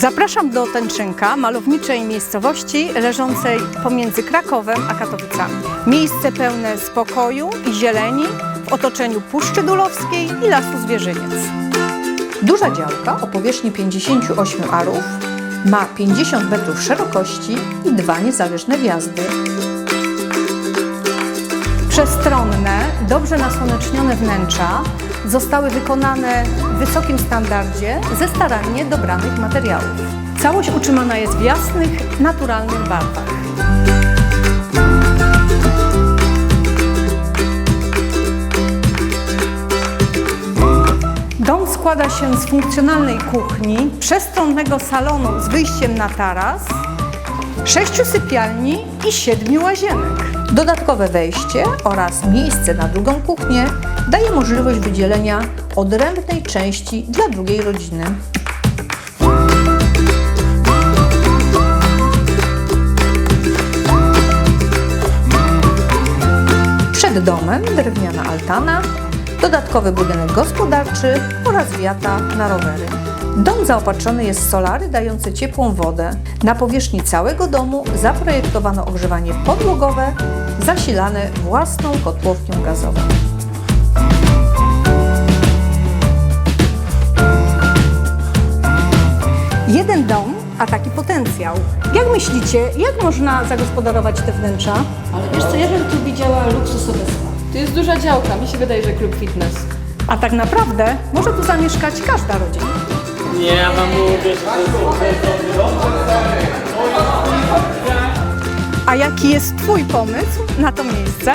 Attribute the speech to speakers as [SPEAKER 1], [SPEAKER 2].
[SPEAKER 1] Zapraszam do Tęczynka, malowniczej miejscowości leżącej pomiędzy Krakowem a Katowicami. Miejsce pełne spokoju i zieleni w otoczeniu Puszczy Dulowskiej i Lasu Zwierzyniec. Duża działka o powierzchni 58 arów ma 50 metrów szerokości i dwa niezależne wjazdy. Przestronne, dobrze nasłonecznione wnętrza zostały wykonane w wysokim standardzie ze starannie dobranych materiałów. Całość utrzymana jest w jasnych, naturalnych barwach. Dom składa się z funkcjonalnej kuchni, przestronnego salonu z wyjściem na taras, sześciu sypialni i siedmiu łazienek. Dodatkowe wejście oraz miejsce na drugą kuchnię daje możliwość wydzielenia odrębnej części dla drugiej rodziny. Przed domem drewniana altana, dodatkowy budynek gospodarczy oraz wiata na rowery. Dom zaopatrzony jest solary dające ciepłą wodę. Na powierzchni całego domu zaprojektowano ogrzewanie podłogowe zasilane własną kotłownią gazową. Jeden dom, a taki potencjał. Jak myślicie, jak można zagospodarować te wnętrza?
[SPEAKER 2] Ale wiesz co, ja bym tu widziała luksusowe spa.
[SPEAKER 3] To jest duża działka, mi się wydaje, że klub fitness.
[SPEAKER 1] A tak naprawdę może tu zamieszkać każda rodzina.
[SPEAKER 4] Nie, wam mówię, że to jest
[SPEAKER 1] A jaki jest Twój pomysł na to miejsce?